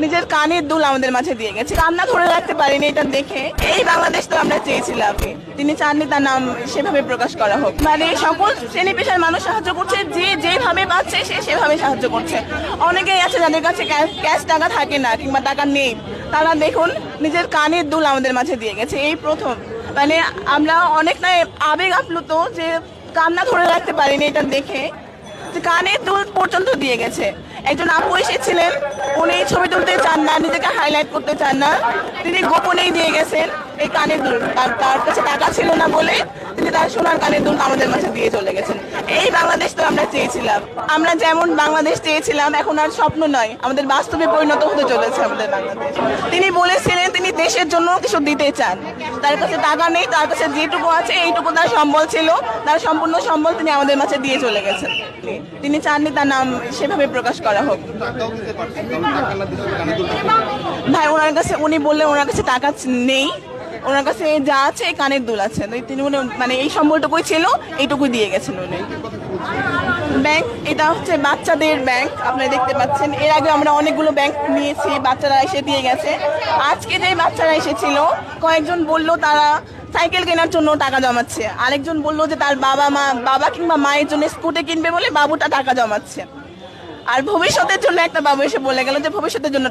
নিজের কানের দুল আমাদের মাঝে দিয়ে গেছে। কান্না ধরে রাখতে পারিনি এটা দেখে। এই বাংলাদেশ তো আমরা চেয়েছিলাম তিনি চাননি তার নাম সেভাবে প্রকাশ করা হোক। মানে সকল শ্রেণি পেশার মানুষ সাহায্য করছে, যে যেভাবে পাচ্ছে সে সেভাবে সাহায্য করছে। অনেকেই আছে যাদের কাছে ক্যাশ টাকা থাকে না কিংবা টাকা নেই। তারা দেখুন, নিজের কানের দুল আমাদের মাঝে দিয়ে গেছে। এই প্রথম। মানে আমরা অনেকটাই আবেগ আপ্লুত যে কান্না ধরে রাখতে পারিনি এটা দেখে। কানের দুল পর্যন্ত দিয়ে গেছে। একজন আপু এসেছিলেন উনি ছবি তুলতে চান না, নিজেকে হাইলাইট করতে চান না, তিনি গোপনেই দিয়ে গেছেন এই কানের দুল। তার কাছে টাকা ছিল না বলে তিনি তার সোনার কানের দুল আমাদের মাঝে দিয়ে চলে গেছেন। এই বাংলাদেশ তো আমরা চেয়েছিলাম। আমরা যেমন বাংলাদেশ চেয়েছিলাম, এখন আর স্বপ্ন নয়। আমাদের বাস্তবে পরিণত হতে চলেছে আমাদের বাংলাদেশ। তিনি বলেছিলেন তিনি দেশের জন্য কিছু দিতে চান। তার কাছে টাকা নেই, তার কাছে যেটুকু আছে, এইটুকু তার সম্বল ছিল। তার সম্পূর্ণ সম্বল তিনি আমাদের মাঝে দিয়ে চলে গেছেন। তিনি চাননি তার নাম সেভাবে প্রকাশ করা হোক। ভাই, ওনার কাছে উনি বললেন ওনার কাছে টাকা নেই। ওনার কাছে যা আছে কানের দুল আছে। তিনি উনি মানে এই সম্বলটুকুই ছিল, এইটুকুই দিয়ে গেছেন উনি। ব্যাংক, এটা হচ্ছে বাচ্চাদের ব্যাংক, আপনারা দেখতে পাচ্ছেন। এর আগে আমরা অনেকগুলো ব্যাংক নিয়েছি, বাচ্চারা এসে দিয়ে গেছে। আজকে যে বাচ্চারা এসেছিল, কয়েকজন বলল তারা সাইকেল কেনার জন্য টাকা জমাচ্ছে। আরেকজন বলল যে তার বাবা মা, বাবা কিংবা মায়ের জন্য স্কুটি কিনবে বলে বাবুটা টাকা জমাচ্ছে। আর ভবিষ্যতের জন্য একটা বাবু এসে বলে গেল যে ভবিষ্যতের জন্য